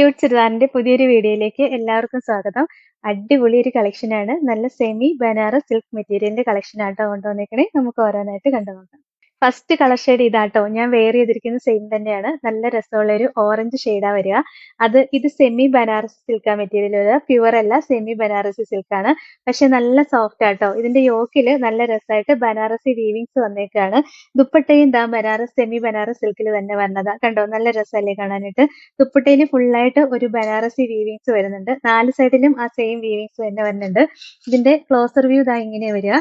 Cute ചുരിദാറിന്റെ പുതിയൊരു വീഡിയോയിലേക്ക് എല്ലാവർക്കും സ്വാഗതം. അടിപൊളി ഒരു കളക്ഷനാണ് നല്ല സെമി ബനാറസ് സിൽക്ക് മെറ്റീരിയലിന്റെ കളക്ഷൻ ആട്ടോ കൊണ്ടുവന്നേക്കണേ. നമുക്ക് ഓരോന്നായിട്ട് കണ്ടു നോക്കാം ഫസ്റ്റ് കളർ ഷെയ്ഡ് ഇതാട്ടോ. ഞാൻ വെയർ ചെയ്തിരിക്കുന്ന സെയിം തന്നെയാണ്. നല്ല രസമുള്ള ഒരു ഓറഞ്ച് ഷെയ്ഡാ വരിക. അത് ഇത് സെമി ബനാറസി സിൽക്കാ മെറ്റീരിയൽ വരിക പ്യുവർ അല്ല സെമി ബനാറസി സിൽക്കാണ് പക്ഷെ നല്ല സോഫ്റ്റ് ആട്ടോ. ഇതിന്റെ യോക്കിൽ നല്ല രസമായിട്ട് ബനാറസി വീവിങ്സ് വന്നേക്കാണ്. ദുപ്പട്ടയും ദാ ബനാറസ് സെമി ബനാറസ് സിൽക്കിൽ തന്നെ വന്നതാ. കണ്ടോ? നല്ല രസമല്ലേ കാണാനായിട്ട്. ദുപ്പട്ടയിൽ ഫുള്ളായിട്ട് ഒരു ബനാറസി വീവിങ്സ് വരുന്നുണ്ട്. നാല് സൈഡിലും ആ സെയിം വീവിങ്സ് തന്നെ വരുന്നുണ്ട്. ഇതിന്റെ ക്ലോസർ വ്യൂ ഇതാ ഇങ്ങനെ വരിക.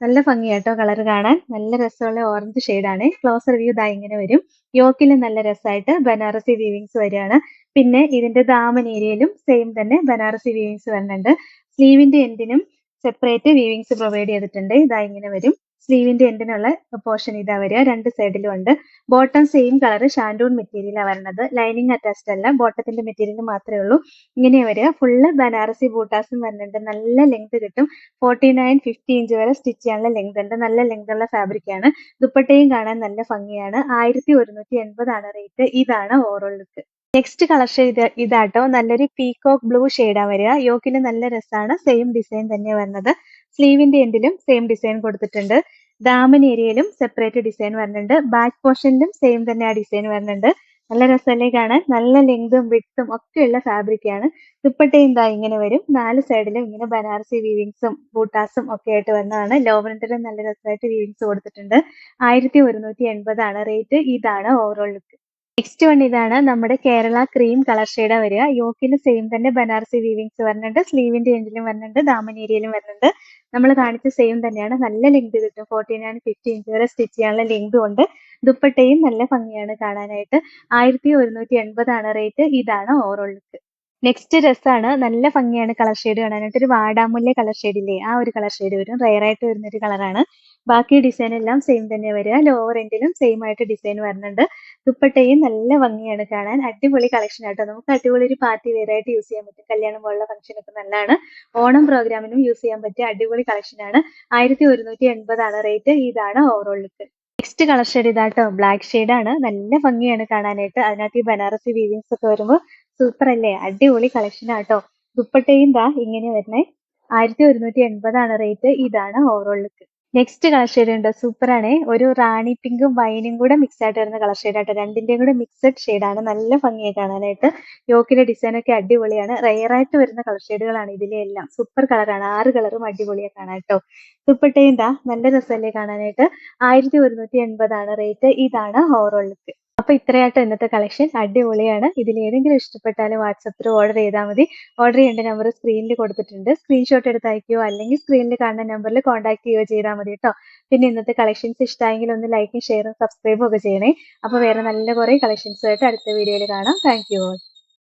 നല്ല ഭംഗിയാട്ടോ കളർ കാണാൻ. നല്ല രസമുള്ള ഓറഞ്ച് ഷെയ്ഡാണ് ക്ലോസർ വ്യൂ ഇതാ ഇങ്ങനെ വരും. യോക്കിൽ നല്ല രസമായിട്ട് ബനാറസി വീവിങ്സ് വരികയാണ്. പിന്നെ ഇതിന്റെ ദാമൻ ഏരിയയിലും സെയിം തന്നെ ബനാറസി വീവിങ്സ് വരുന്നുണ്ട്. സ്ലീവിന്റെ എൻഡിനും സെപ്പറേറ്റ് വീവിങ്സ് പ്രൊവൈഡ് ചെയ്തിട്ടുണ്ട്. ഇതാ ഇങ്ങനെ വരും. സ്ലീവിന്റെ എൻഡിനുള്ള പോർഷൻ ഇതാ വരിക. രണ്ട് സൈഡിലും ഉണ്ട്. ബോട്ടം സെയിം കളർ ഷാൻഡൂൺ മെറ്റീരിയലാണ് വരുന്നത് ലൈനിങ് അറ്റാച്ച്ഡ് അല്ല. ബോട്ടത്തിന്റെ മെറ്റീരിയൽ മാത്രമേ ഉള്ളൂ. ഇങ്ങനെ വരിക. ഫുള്ള് ബനാറസി ബൂട്ടാസും വരുന്നുണ്ട് നല്ല ലെങ്ത് കിട്ടും. ഫോർട്ടി നയൻ ഫിഫ്റ്റി ഇഞ്ച് വരെ സ്റ്റിച്ച് ചെയ്യാനുള്ള ലെങ്ത് ഉണ്ട്. നല്ല ലെങ്ത് ഉള്ള ഫാബ്രിക് ആണ്. ദുപ്പട്ടയും കാണാൻ നല്ല ഭംഗിയാണ്. ആയിരത്തി ഒരുന്നൂറ്റി എൺപതാണ് റേറ്റ് ഇതാണ് overall look next colour shade ഇതാട്ടോ. നല്ലൊരു പീകോക്ക് ബ്ലൂ ഷെയ്ഡാ വരിക. യോക്കിന് നല്ല രസമാണ് സെയിം ഡിസൈൻ തന്നെ വരുന്നത് സ്ലീവിന്റെ എൻഡിലും സെയിം ഡിസൈൻ കൊടുത്തിട്ടുണ്ട്. ദാമൻ ഏരിയയിലും സെപ്പറേറ്റ് ഡിസൈൻ വരുന്നുണ്ട്. ബാക്ക് പോർഷനിലും സെയിം തന്നെ ആ ഡിസൈൻ വരുന്നുണ്ട്. നല്ല രസമല്ലേ കാണാൻ? നല്ല ലെങ്തും വിട്ടും ഒക്കെയുള്ള ഫാബ്രിക് ആണ്. ദുപ്പട്ടയും ഇതാ ഇങ്ങനെ വരും. നാല് സൈഡിലും ഇങ്ങനെ ബനാറസി വീവിങ്സും ബൂട്ടാസും ഒക്കെ ആയിട്ട് വരുന്നതാണ് ലോവറിന്റെ നല്ല രസമായിട്ട് വീവിങ്സ് കൊടുത്തിട്ടുണ്ട്. ആയിരത്തി ഒരുന്നൂറ്റി എൺപതാണ് റേറ്റ് ഇതാണ് ഓവറോൾ ലുക്ക് നെക്സ്റ്റ് വൺ ഇതാണ് നമ്മുടെ കേരള ക്രീം കളർ ഷെയ്ഡാ വരിക. യോക്കിന് സെയിം തന്നെ ബനാറസി വീവിങ്സ് വരുന്നുണ്ട്. സ്ലീവിന്റെ എൻഡിലും വരുന്നുണ്ട്. ദാമൻ ഏരിയയിലും വരുന്നുണ്ട്. നമ്മൾ കാണിച്ച സെയിം തന്നെയാണ്. നല്ല ലെങ്ത് കിട്ടും. ഫോർട്ടീൻ ആൻഡ് ഫിഫ്റ്റി ഇഞ്ച് വരെ സ്റ്റിച്ച് ചെയ്യാനുള്ള ലെങ്ത് ഉണ്ട്. ദുപ്പട്ടയും നല്ല ഭംഗിയാണ് കാണാനായിട്ട്. ആയിരത്തി ഒരുന്നൂറ്റി എൺപതാണ് റേറ്റ് ഇതാണ് ഓവറോൾ ലുക്ക് നെക്സ്റ്റ് ഡ്രസ്സാണ് നല്ല ഭംഗിയാണ് കളർ ഷെയ്ഡ് കാണാനായിട്ട്. ഒരു വാടാമുല്ല കളർ ഷെയ്ഡ് ഇല്ലേ? ആ ഒരു കളർ ഷെയ്ഡ് വരും. റയർ ആയിട്ട് വരുന്ന ഒരു കളറാണ് ബാക്കി ഡിസൈൻ എല്ലാം സെയിം തന്നെ വരിക. ലോവർ എൻഡിലും സെയിം ആയിട്ട് ഡിസൈൻ വരുന്നുണ്ട്. ദുപ്പട്ടയും നല്ല ഭംഗിയാണ് കാണാൻ. അടിപൊളി കളക്ഷൻ ആട്ടോ. നമുക്ക് അടിപൊളി ഒരു പാർട്ടി വെയർ ആയിട്ട് യൂസ് ചെയ്യാൻ പറ്റും. കല്യാണം പോലുള്ള ഫംഗ്ഷൻ ഒക്കെ നല്ലതാണ്. ഓണം പ്രോഗ്രാമിനും യൂസ് ചെയ്യാൻ പറ്റിയ അടിപൊളി കളക്ഷൻ ആണ്. ആയിരത്തി ഒരുന്നൂറ്റി എൺപതാണ് റേറ്റ് ഇതാണ് overall look next colour shade ഇതാട്ടോ. ബ്ലാക്ക് ആണ്. നല്ല ഭംഗിയാണ് കാണാനായിട്ട്. അതിനകത്ത് ഈ ബനാറസി വീവിങ്സ് ഒക്കെ വരുമ്പോൾ സൂപ്പർ അല്ലേ? അടിപൊളി കളക്ഷൻ ആട്ടോ. ദുപ്പട്ടയും ദാ ഇങ്ങനെ വരുന്നേ. ആയിരത്തി ഒരുന്നൂറ്റി എൺപതാണ് റേറ്റ് ഇതാണ് overall look next colour shade ഉണ്ട്. സൂപ്പർ ആണ്. ഒരു റാണി പിങ്കും വൈനും കൂടെ മിക്സ് ആയിട്ട് വരുന്ന കളർ ഷെയ്ഡ് ആയിട്ട് രണ്ടിന്റെയും കൂടെ മിക്സഡ് ഷെയ്ഡാണ് നല്ല ഭംഗിയായി കാണാനായിട്ട്. യോക്കിന്റെ ഡിസൈൻ ഒക്കെ അടിപൊളിയാണ്. റയർ ആയിട്ട് വരുന്ന കളർ ഷെയ്ഡുകളാണ് ഇതിലെ എല്ലാം. സൂപ്പർ കളറാണ് ആറ് കളറും അടിപൊളിയാണ് കാണാൻ കേട്ടോ ദുപ്പട്ടയും നല്ല രസമല്ലേ കാണാനായിട്ട്. ആയിരത്തി ഒരുന്നൂറ്റി എൺപതാണ് റേറ്റ് ഇതാണ് ഓവറോൾ അപ്പൊ ഇത്രയായിട്ട് ഇന്നത്തെ കളക്ഷൻ അടിപൊളിയാണ്. ഇതിൽ ഏതെങ്കിലും ഇഷ്ടപ്പെട്ടാലും വാട്സപ്പിൽ ഓർഡർ ചെയ്താൽ മതി. ഓർഡർ ചെയ്യേണ്ട നമ്പർ സ്ക്രീനിൽ കൊടുത്തിട്ടുണ്ട്. സ്ക്രീൻഷോട്ട് എടുത്ത് അയക്കുകയോ അല്ലെങ്കിൽ സ്ക്രീനിൽ കാണുന്ന നമ്പറിൽ കോൺടാക്ട് ചെയ്യുകയോ ചെയ്താൽ മതി കേട്ടോ പിന്നെ ഇന്നത്തെ കളക്ഷൻസ് ഇഷ്ടമായെങ്കിൽ ഒന്ന് ലൈക്കും ഷെയറും സബ്സ്ക്രൈബും ഒക്കെ ചെയ്യണേ. അപ്പൊ വേറെ നല്ല കുറെ കളക്ഷൻസുമായിട്ട് അടുത്ത വീഡിയോയിൽ കാണാം. Thank you all